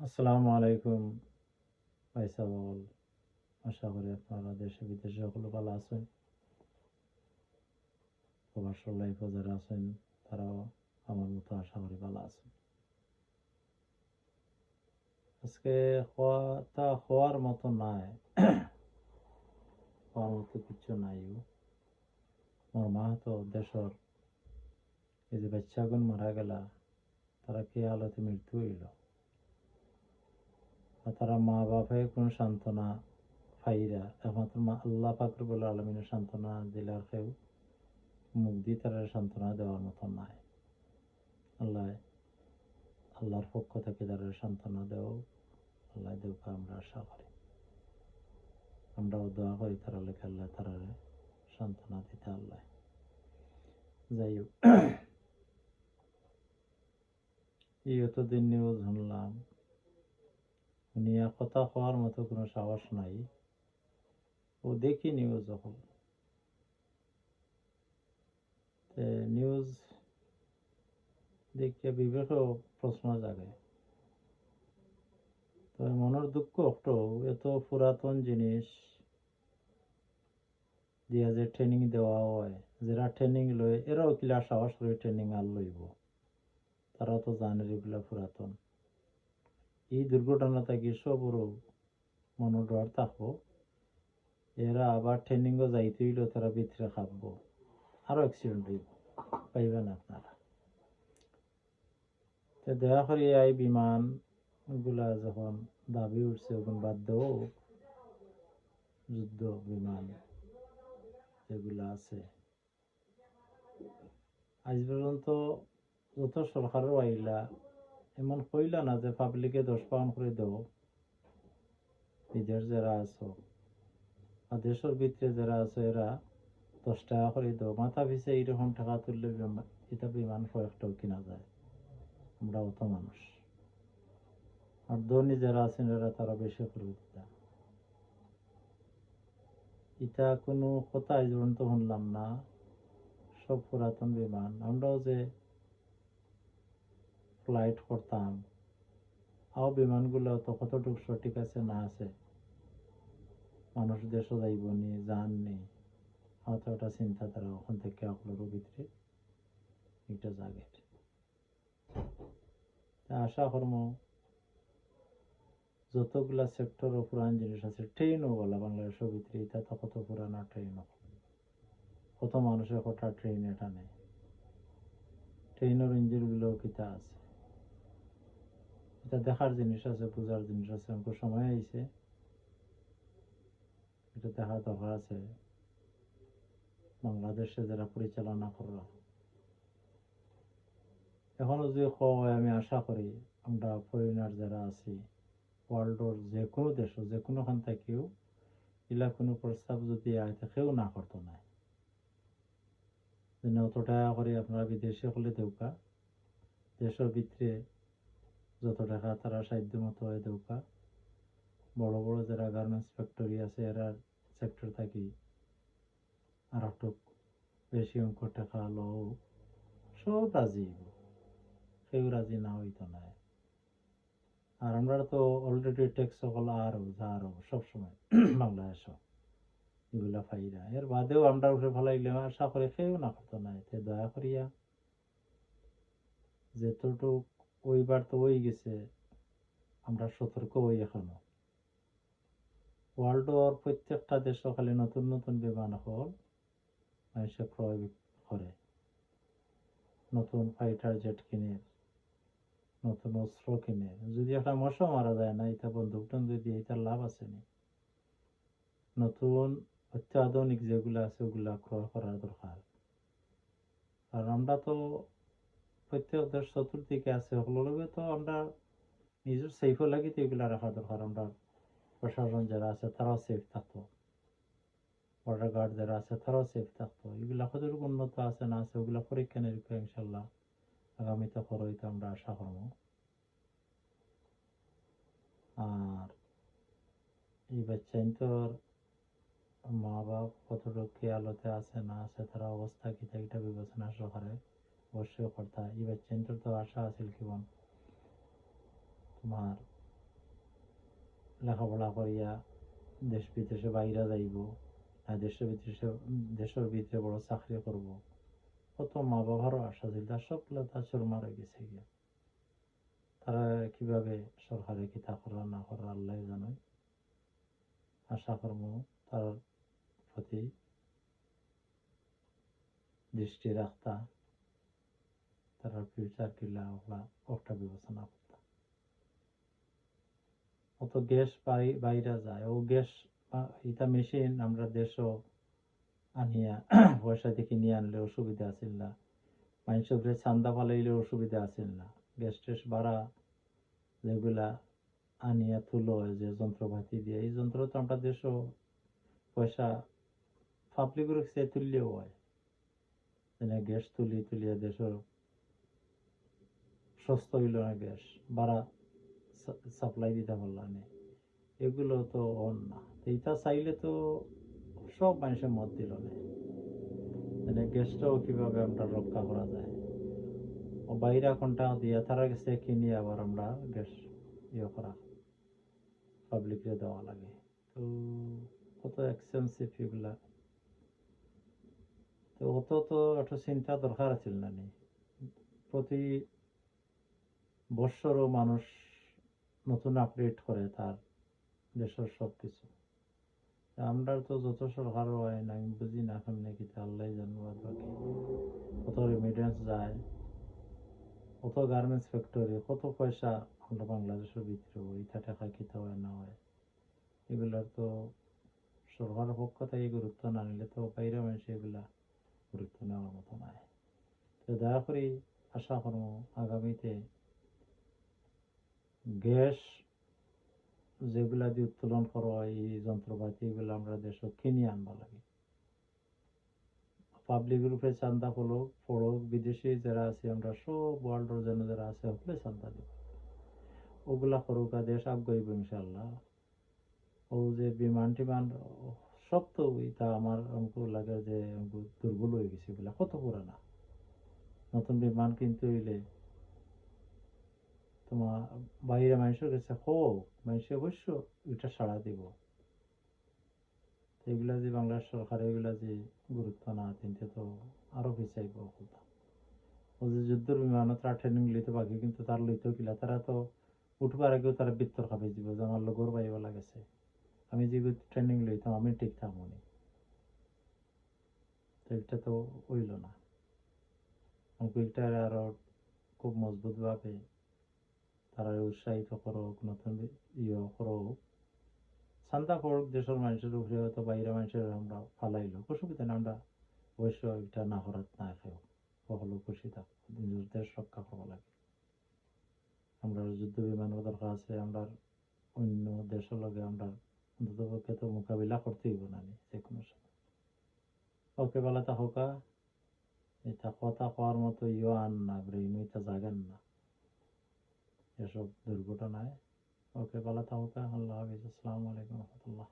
আসসালামু আলাইকুম। পয়সা বল, আশা করি আপনারা দেশে বিদেশে সকলে ভালো আছেন। প্রবাসর লাইফে যারা আছেন, তারাও আমার মতো আশা করি ভালো আছেন। আজকে খাওয়াটা খাওয়ার মতো নাই, হওয়ার মতো কিছু নাই আমার মা তো দেশর এই যে বাচ্চাগুন মারা গেলা, তারা কি আলোতে মৃত্যু হইল? তারা মা বাপে কোনো সান্ত্বনা ফাইরা একমাত্র মা আল্লাহ পাকর বলে আলমিনের সান্ত্বনা দিলার কেউ মুখ দিয়ে তারা সান্ত্বনা দেওয়ার মতো নাই। আল্লাহ, আল্লাহর পক্ষ থেকে তারা সান্ত্বনা দেও, আল্লাহ দেব আমরা আশা করি। আমরাও দোয়া করি তারা লেখা আল্লাহ তারা সান্ত্বনা দিতে আল্লাহ। যাই হোক, এই এতদিন নিউজ শুনলাম। নিয়ে কথা হওয়ার মতো কোনো সাহস নাই। ও দেখি নিউজ যখন। নিউজ দেখিয়ে বিবেকও প্রশ্ন জাগে। তো মনের দুঃখ একটু এত পুরাতন জিনিস দিয়া যে ট্রেনিং দেওয়া হয়, যারা ট্রেনিং লয়, এরাও কিলা সাহস করে ট্রেনিং আর লইব। তারা তো জানে এগুলা পুরাতন। এই দুর্ঘটনা থেকে সবরও মনোডর থাকব। এরা আবার ট্রেনিংও যাইতে হইল, তারা ভিতরে খাব। আরও অ্যাক্সিডেন্ট হইব, পাইবেন আপনারা। দয়া করে এই বিমানগুলা যখন দাবি উঠছে, ওখান বাদ দেও। যুদ্ধ, বিমান যেগুলা আছে। আজ পর্যন্ত যত সরকারও আইলা এমন কইলা না যে পাবলিকে দশ পাউন্ড করে দেব। বিদেশ যারা আছো আর দেশের ভিতরে যারা আছে, এরা দশ টাকা করে দেব মাথা পিছে এইরকম টাকা তুললে এটা বিমান কয়েকটাও কিনা যায়। আমরা অত মানুষ। আর ধনী যারা আছেন, এরা তারা বেশি করে দিতা এটা কোনো কথা আজ পর্যন্ত শুনলাম না। সব পুরাতন বিমান। আমরাও যে ফ্লাইট করতাম। আও বিমানগুলো তো কতটুকু সঠিক আছে, না আছে। মানুষ দেশও যাইব নি, যান নি। হয়তো একটা চিন্তা তারা ওখান থেকে আপনারও ভিতরে এটা জাগে আশা কর্ম, যতগুলা সেক্টর ও পুরান জিনিস আছে ট্রেনও বলা বাংলাদেশের ভিতরে এটা তো কত পুরানা ট্রেনও কত মানুষের কটা ট্রেন এটা নেই ট্রেনের ইঞ্জিনগুলো কিতা আছে। এটা দেখার জিনিস আছে, বোঝার জিনিস আছে, আমাকে সময় আইছে। এটা দেখার দরকার আছে। বাংলাদেশে যারা পরিচালনা করল। এখনও যে হয় আমি আশা করি আমরা ফরেনার যারা আছি ওয়ার্ল্ডর যে কোনো দেশ, যে কোনোখান থেকেও, এলা কোনো প্রস্তাব যদি আয় কেউ না করতো না। অত টাকা করে আপনারা বিদেশে হলে দেউকা, দেশের ভিতরে যত টাকা তারা সাধ্য মতো হয় দেউকা বড় বড় যারা গার্মেন্টস ফ্যাক্টরি আছে, এরা সেক্টর থাকি আর একটু বেশি অঙ্ক টাকা লও, সব রাজি। কেউ রাজি না হইতো না। আর আমরা তো অলরেডি ট্যাক্স সকল আরও যা আরও সবসময় বাংলাদেশ এগুলা ফাইরা। এর বাদেও আমরা উঠে ফেলাইলে আশা করে কেউ না করতো না, এতে দয়া করিয়া। যেতটুক ওইবার তো ওই গেছে, আমরা সতর্ক হই এখনও ওয়ার্ল্ডর প্রত্যেকটা দেশ খালি নতুন নতুন বিমান হল, মানুষে ক্রয় করে। নতুন ফাইটার জেট কিনে, নতুন অস্ত্র কিনে। যদি একটা মশা মারা যায় না, এটা বন্দুক টন্দুক দিয়ে এটার লাভ আছে নি। নতুন অত্যাধুনিক যেগুলো আছে, ওগুলা ক্রয় করার দরকার। কারণ আমরা তো প্রত্যেক দেশ চতুর্দিকে আছে। সকলকে তো আমরা নিজের সেফও লাগি তো এগুলা রাখা দরকার। আমরা প্রশাসন যারা আছে, তারাও সেফ থাকতো। বর্ডার গার্ড যারা আছে, তারাও সেফ থাকতো। এগুলা কতটুকু উন্নত আছে, না আছে, ওগুলা পরীক্ষা নিরীক্ষা ইনশাল্লাহ আগামীতে করইতে আমরা আশা করব। আর এই বাচ্চাইন তোর মা বাপ কতটুকু খেয়ালতে আছে, না আছে, তারা অবস্থা কি এটা বিবেচনা সহকারে অবশ্যই এই বাচ্চাইন তোর তো আশা আছিল কিবন তোমার লেখাপড়া করিয়া দেশ বিদেশে বাইরে যাইব আর দেশের বিদেশে দেশের ভিতরে বড় চাকরি করব কত মা বাবারও আশা ছিল তার সবগুলো তার চুরমার হয়ে গেছে গিয়া তারা কীভাবে সরকারে কিতা করা না করা আল্লাহ জানে আশা করব তার প্রতি দৃষ্টি রাখতা একটা বিবেচনা করতা। অত গ্যাস বাই- বাইরে যায়। ও গ্যাস ইটা মেশিন আমরা দেশও আনিয়া পয়সা দিয়ে কিনে আনলে অসুবিধা আছিল না। মানুষের চান্দা পালাইলে অসুবিধা আছিল না। গ্যাস টেস ভাড়া যেগুলা আনিয়া তুলো যে যন্ত্রপাতি দিয়ে। এই যন্ত্র তো আমরা দেশও পয়সা পাবলিকের সে তুললেও হয়। গ্যাস তুলি, তুলিয়া দেশের সস্তা হইল না গ্যাস, ভাড়া সাপ্লাই দিতে পারলাম এগুলো তো অন না। এটা চাইলে তো সব মানুষের মত দিল না। মানে গ্যাসটাও কীভাবে আমরা রক্ষা করা যায়? বাইরে কোনটা দিয়া তারা কাছে কিনে আবার আমরা গ্যাস ইয়ে করা পাবলিকে দেওয়া লাগে। তো কত এক্সপেন্সিভ এগুলা। তো অত তো একটা চিন্তা দরকার আছিল নি। প্রতি বৎসরও মানুষ নতুন আপডেট করে তার দেশের সব কিছু আমরা তো যত সরকার হয় না, আমি বুঝি না কেমনে কিতা আল্লাহ জানব বাকি। কত রেমিডেন্স যায়, কত গার্মেন্টস ফ্যাক্টরি কত পয়সা আমরা বাংলাদেশের ভিতরে ইটা টাকা কিতা হয় না হয়। এগুলার তো সরকারের পক্ষ থেকে গুরুত্ব না নিলে তো বাইরে মানুষ এগুলা গুরুত্ব নেওয়ার মতো নাই। তো দয়া করে আশা করব আগামীতে গ্যাস যেগুলা দিয়ে উত্তোলন করা হয়, এই যন্ত্রপাতি এগুলো আমরা দেশে কিনে আনবা লাগে। পাবলিক রূপে চান্দা পড়ুক পড়ুক বিদেশি যারা আছে, আমরা সব ওয়ার্ল্ডের জন্য যারা আছে সকলে চান্দা দিব। ওগুলা আর দেশ আগাইব ইনশাল্লাহ ও যে বিমান টিমান, সব তো আমার অঙ্ক লাগে যে দুর্বল হয়ে গেছে এগুলা, কত পুরানা। নতুন বিমান কিনতে হইলে তোমার বাইরে মানুষের কাছে হোক মানুষ অবশ্য এটা সাড়া দিব। এগুলা যে বাংলার সরকার, এগুলা যে গুরুত্ব না তিনটে তো আরও পিছাইব কথা ও যে যুদ্ধের বিমানত তারা ট্রেনিং লইতে বাকি, কিন্তু তার লইতেও কিলা, তারা তো উঠবার আগেও তারা বৃত্তর খাবে দিব, যে আমার লগর বাইবা লাগেছে আমি যে ট্রেনিং লইতাম, আমি ঠিক থাকবনি তো এটা তো হইল না। আমাকে এটা আরও খুব মজবুত ভাবে তারা উৎসাহিত করুক নতুন ইয়ে করুক চান্দা করুক দেশের মানুষের উপরে হয়তো বাইরে মানুষের আমরা ফালাইলো, অসুবিধা নেই, আমরা অবশ্য এটা না করাত না খেয়েও সকলো খুশি থাক, নিজের দেশ রক্ষা করা লাগে। আমরা যুদ্ধ বিমানের দরকার আছে, আমরা অন্য দেশের লগে আমরা অন্তত পক্ষে তো মোকাবিলা করতে হইব না নি যে কোনো সময়। ওকে বেলা তা হোকা এটা কথা কওয়ার মতো ইয়ে আন না, ব্রেইন, এটা জাগান না। এসব দুর্ঘটনায় ওকে ভালো থাকুক আল্লাহ হাফিজ। আসসালামু আলাইকুম রহমতুল্লাহ।